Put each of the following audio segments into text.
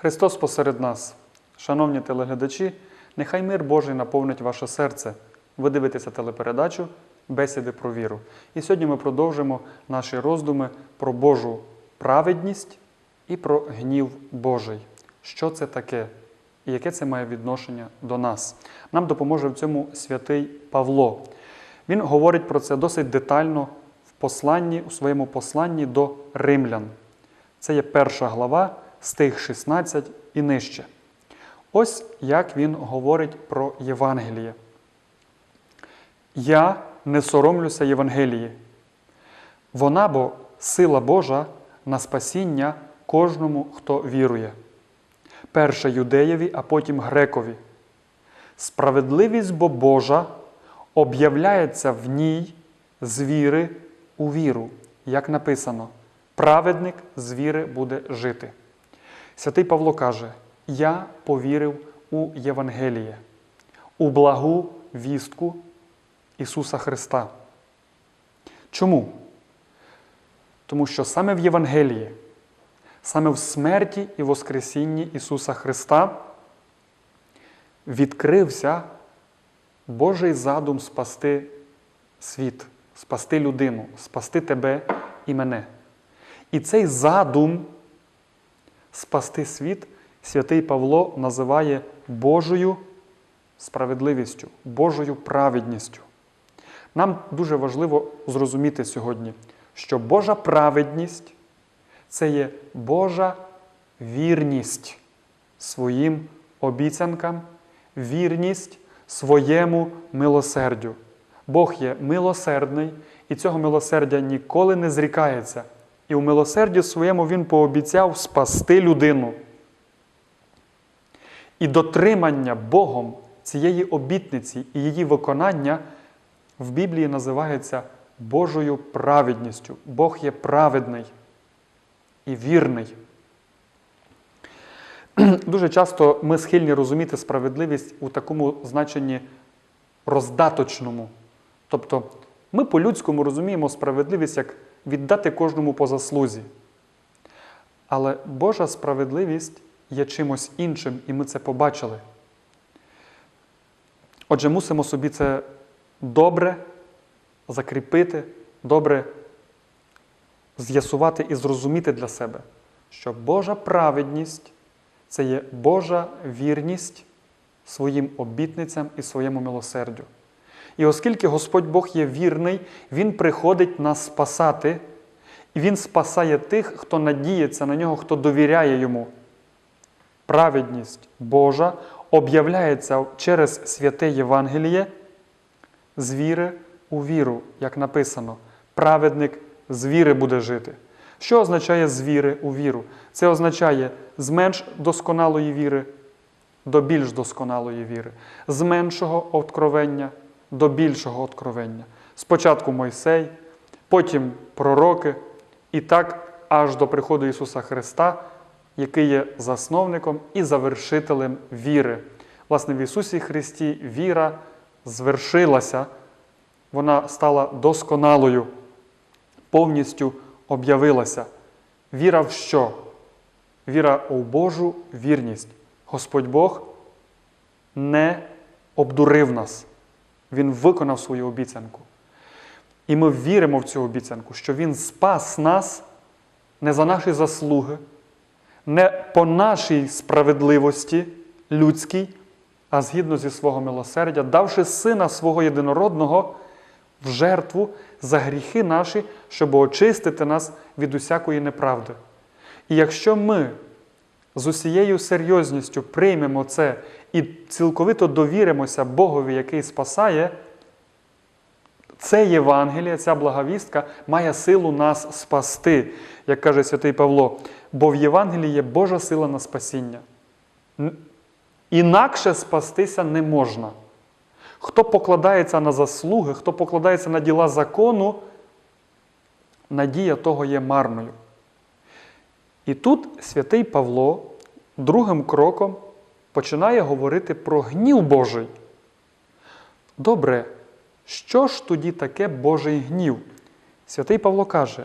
Христос посеред нас. Шановні телеглядачі, нехай мир Божий наповнить ваше серце. Ви дивитеся телепередачу Бесіди про віру. І сьогодні ми продовжимо наші роздуми про Божу праведність і про гнів Божий. Що це таке і яке це має відношення до нас? Нам допоможе в цьому святий Павло. Він говорить про це досить детально в посланні, у своєму посланні до римлян. Це є перша глава, стих 16 і нижче. Ось як він говорить про Євангеліє. Я не соромлюся Євангелії. Вона бо сила Божа на спасіння кожному, хто вірує. Перше юдеєві, а потім грекові. Справедливість бо Божа об'являється в ній з віри у віру, як написано, праведник з віри буде жити. Святий Павло каже: Я повірив у Євангеліє, у благу вістку Ісуса Христа. Чому? Тому що саме в Євангелії, саме в смерті і Воскресінні Ісуса Христа відкрився Божий задум спасти світ, спасти людину, спасти тебе і мене. І цей задум спасти світ святий Павло називає Божою справедливістю, Божою праведністю. Нам дуже важливо зрозуміти сьогодні, що Божа праведність це є Божа вірність своїм обіцянкам, вірність своєму милосердю. Бог є милосердний, і цього милосердя ніколи не зрікається. І у милосерді своєму Він пообіцяв спасти людину. І дотримання Богом цієї обітниці і її виконання в Біблії називається Божою праведністю. Бог є праведний і вірний. Дуже часто ми схильні розуміти справедливість у такому значенні роздаточному. Тобто ми по-людському розуміємо справедливість як віддати кожному по заслузі. Але Божа справедливість є чимось іншим, і ми це побачили. Отже, мусимо собі це добре закріпити, добре з'ясувати і зрозуміти для себе, що Божа праведність це є Божа вірність своїм обітницям і своєму милосердю. І оскільки Господь Бог є вірний, Він приходить нас спасати, і Він спасає тих, хто надіється на нього, хто довіряє йому. Праведність Божа об'являється через святе Євангеліє з віри у віру, як написано. Праведник з віри буде жити. Що означає з віри у віру? Це означає з менш досконалої віри до більш досконалої віри, з меншого откровення до більшого откровення. Спочатку Мойсей, потім пророки, і так аж до приходу Ісуса Христа, який є засновником і завершителем віри. Власне, в Ісусі Христі віра звершилася, вона стала досконалою, повністю об'явилася. Віра в що? Віра у Божу вірність. Господь Бог не обдурив нас. Він виконав свою обіцянку. І ми віримо в цю обіцянку, що Він спас нас не за наші заслуги, не по нашій справедливості людській, а згідно зі свого милосердя, давши Сина свого єдинородного в жертву за гріхи наші, щоб очистити нас від усякої неправди. І якщо ми з усією серйозністю приймемо це і цілковито довіримося Богові, який спасає, це Євангеліє, ця благовістка має силу нас спасти, як каже святий Павло. Бо в Євангелії є Божа сила на спасіння. Інакше спастися не можна. Хто покладається на заслуги, хто покладається на діла закону, надія того є марною. І тут святий Павло другим кроком починає говорити про гнів Божий. Добре, що ж тоді таке Божий гнів? Святий Павло каже: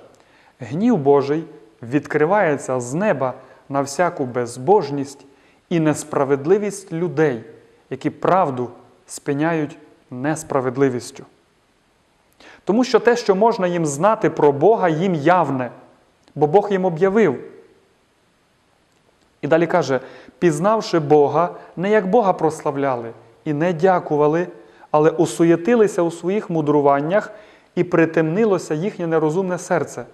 гнів Божий відкривається з неба на всяку безбожність і несправедливість людей, які правду спиняють несправедливістю. Тому що те, що можна їм знати про Бога, їм явне, бо Бог їм об'явив. І далі каже: пізнавши Бога, не як Бога прославляли і не дякували, але осуєтилися у своїх мудруваннях і притемнилося їхнє нерозумне серце,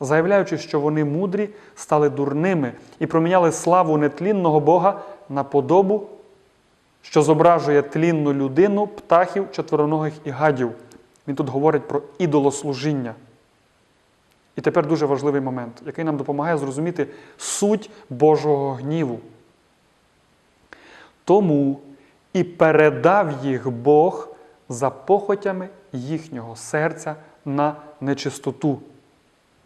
заявляючи, що вони мудрі, стали дурними і проміняли славу нетлінного Бога на подобу, що зображує тлінну людину, птахів, четвероногих і гадів. Він тут говорить про ідолослужіння. І тепер дуже важливий момент, який нам допомагає зрозуміти суть Божого гніву. Тому і передав їх Бог за похотями їхнього серця на нечистоту,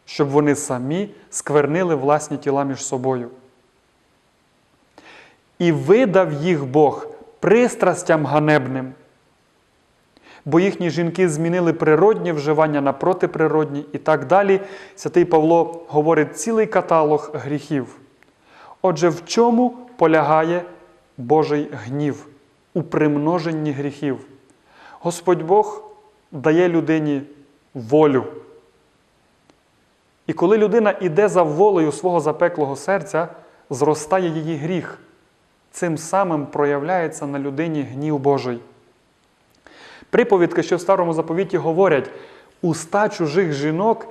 щоб вони самі сквернили власні тіла між собою. І видав їх Бог пристрастям ганебним, бо їхні жінки змінили природні вживання на протиприродні і так далі. Святий Павло говорить цілий каталог гріхів. Отже, в чому полягає Божий гнів? У примноженні гріхів. Господь Бог дає людині волю. І коли людина йде за волею свого запеклого серця, зростає її гріх. Цим самим проявляється на людині гнів Божий. Приповідки, що в старому заповіті говорять: уста чужих жінок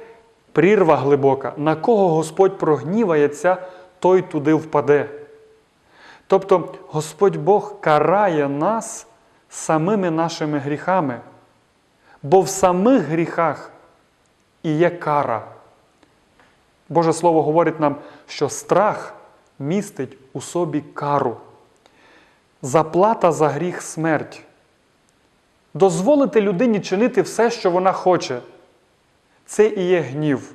прірва глибока, на кого Господь прогнівається, той туди впаде. Тобто Господь Бог карає нас самими нашими гріхами, бо в самих гріхах і є кара. Боже Слово говорить нам, що страх містить у собі кару. Заплата за гріх смерть. Дозволити людині чинити все, що вона хоче. Це і є гнів.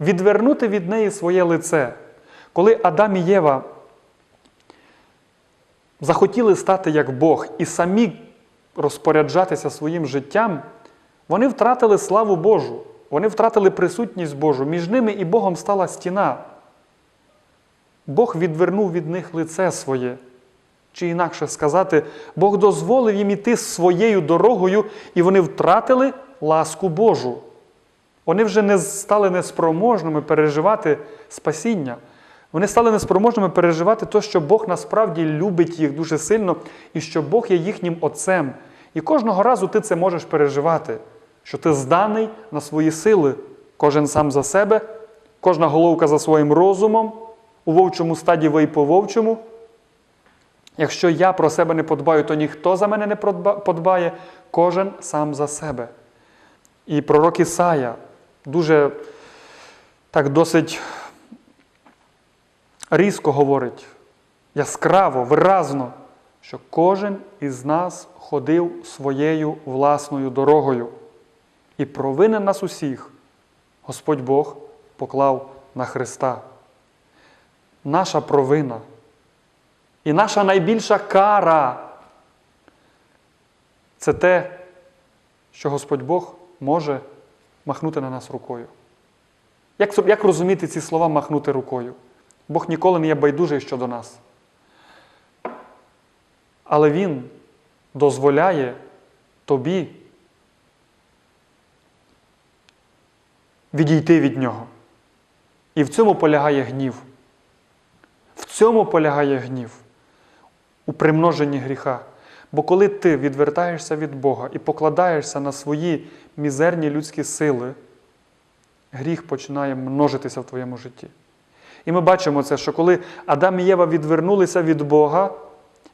Відвернути від неї своє лице. Коли Адам і Єва захотіли стати як Бог і самі розпоряджатися своїм життям, вони втратили славу Божу, вони втратили присутність Божу. Між ними і Богом стала стіна. Бог відвернув від них лице своє. Чи інакше сказати, Бог дозволив їм іти своєю дорогою, і вони втратили ласку Божу. Вони вже не стали неспроможними переживати спасіння. Вони стали неспроможними переживати те, що Бог насправді любить їх дуже сильно і що Бог є їхнім Отцем. І кожного разу ти це можеш переживати, що ти зданий на свої сили, кожен сам за себе, кожна головка за своїм розумом, у вовчому стаді ви й по вовчому. Якщо я про себе не подбаю, то ніхто за мене не подбає, кожен сам за себе. І пророк Ісая дуже так досить різко говорить, яскраво, виразно, що кожен із нас ходив своєю власною дорогою. І провинен нас усіх Господь Бог поклав на Христа. Наша провина і наша найбільша кара це те, що Господь Бог може махнути на нас рукою. Як, як розуміти ці слова махнути рукою? Бог ніколи не є байдужий щодо нас. Але Він дозволяє тобі відійти від нього. І в цьому полягає гнів. В цьому полягає гнів, у примноженні гріха. Бо коли ти відвертаєшся від Бога і покладаєшся на свої мізерні людські сили, гріх починає множитися в твоєму житті. І ми бачимо це, що коли Адам і Єва відвернулися від Бога,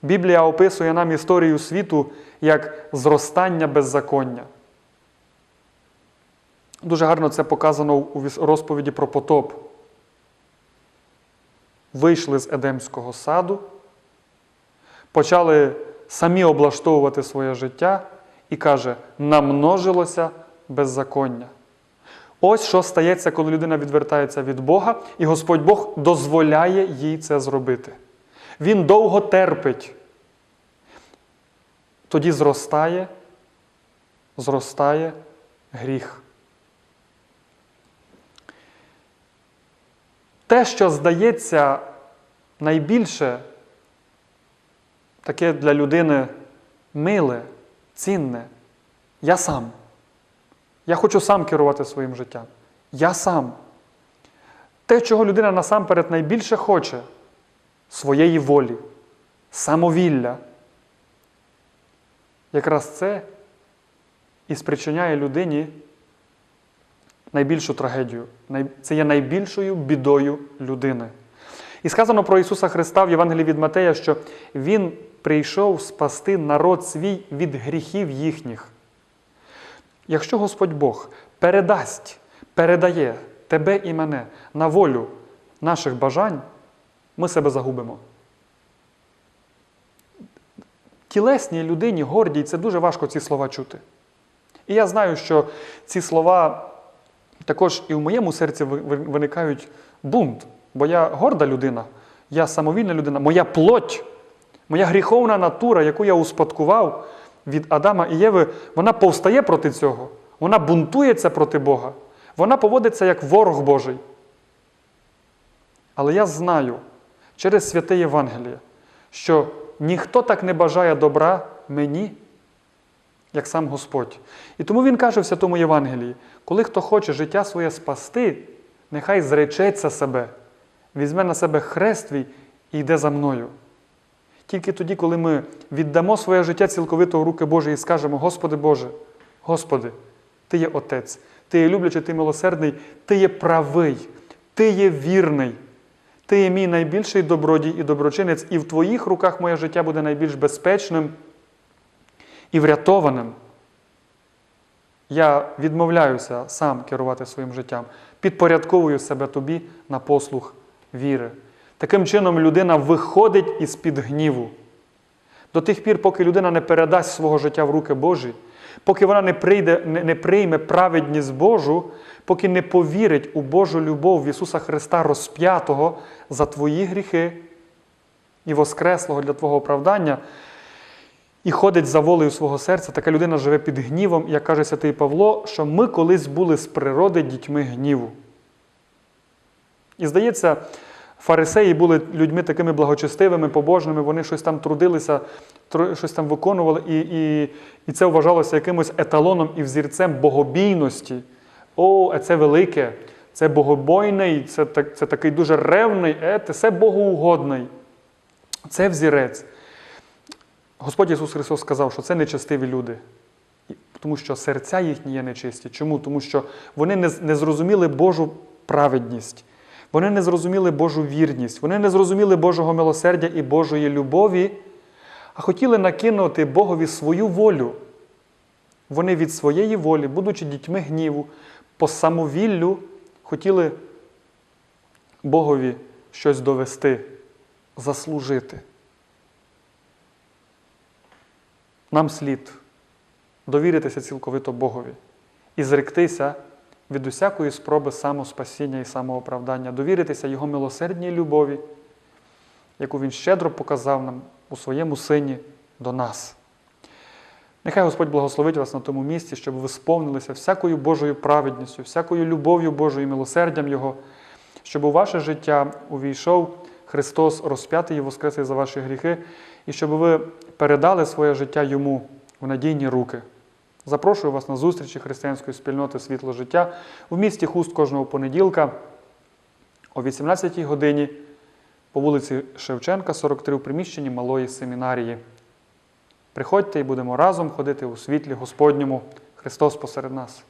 Біблія описує нам історію світу як зростання беззаконня. Дуже гарно це показано у розповіді про потоп. Вийшли з Едемського саду, почали самі облаштовувати своє життя і каже, намножилося беззаконня. Ось що стається, коли людина відвертається від Бога, і Господь Бог дозволяє їй це зробити. Він довго терпить. Тоді зростає, зростає гріх. те, що здається найбільше таке для людини миле, цінне, я сам. Я хочу сам керувати своїм життям. Я сам. Те, чого людина насамперед найбільше хоче своєї волі, самовілля. Якраз це і спричиняє людині найбільшу трагедію. Це є найбільшою бідою людини. І сказано про Ісуса Христа в Євангелії від Матея, що Він прийшов спасти народ свій від гріхів їхніх. Якщо Господь Бог передасть, передає тебе і мене на волю наших бажань, ми себе загубимо. Тілесній людині, гордій, це дуже важко ці слова чути. І я знаю, що ці слова також і в моєму серці ви- ви- виникають бунт, бо я горда людина, я самовільна людина, моя плоть, моя гріховна натура, яку я успадкував від Адама і Єви, вона повстає проти цього, вона бунтується проти Бога, вона поводиться як ворог Божий. Але я знаю через святе Євангеліє, що ніхто так не бажає добра мені, як сам Господь. І тому Він каже в Святому Євангелії, коли хто хоче життя своє спасти, нехай зречеться себе, візьме на себе хрест твій і йде за мною. Тільки тоді, коли ми віддамо своє життя цілковито в руки Божі і скажемо, Господи Боже, Господи, Ти є Отець, Ти є люблячий, Ти милосердний, Ти є правий, Ти є вірний, Ти є мій найбільший добродій і доброчинець, і в Твоїх руках моє життя буде найбільш безпечним і врятованим. Я відмовляюся сам керувати своїм життям, підпорядковую себе тобі на послуг віри. Таким чином, людина виходить із-під гніву. До тих пір, поки людина не передасть свого життя в руки Божі, поки вона не, прийде, не, не прийме праведність Божу, поки не повірить у Божу любов в Ісуса Христа розп'ятого за твої гріхи і воскреслого для Твого оправдання, і ходить за волею свого серця, така людина живе під гнівом, як каже святий Павло, що ми колись були з природи дітьми гніву. І здається, фарисеї були людьми такими благочестивими, побожними, вони щось там трудилися, щось там виконували, і, і, і це вважалося якимось еталоном і взірцем богобійності. О, е, це велике, це богобойний, це, так- це такий дуже ревний, е, це богоугодний. Це взірець. Господь Ісус Христос сказав, що це нечестиві люди, тому що серця їхні є нечисті. Чому? Тому що вони не зрозуміли Божу праведність, вони не зрозуміли Божу вірність, вони не зрозуміли Божого милосердя і Божої любові, а хотіли накинути Богові свою волю. Вони від своєї волі, будучи дітьми гніву, по самовіллю хотіли Богові щось довести, заслужити. Нам слід довіритися цілковито Богові і зректися від усякої спроби самоспасіння і самооправдання, довіритися Його милосердній любові, яку Він щедро показав нам у своєму Сині до нас. Нехай Господь благословить вас на тому місці, щоб ви сповнилися всякою Божою праведністю, всякою любов'ю Божою милосердям Його, щоб у ваше життя увійшов Христос, розп'ятий і воскреслий за ваші гріхи, і щоб ви передали своє життя Йому в надійні руки. Запрошую вас на зустрічі християнської спільноти Світло життя у місті Хуст кожного понеділка о 18-й годині по вулиці Шевченка, 43 у приміщенні Малої семінарії. Приходьте і будемо разом ходити у світлі Господньому. Христос посеред нас.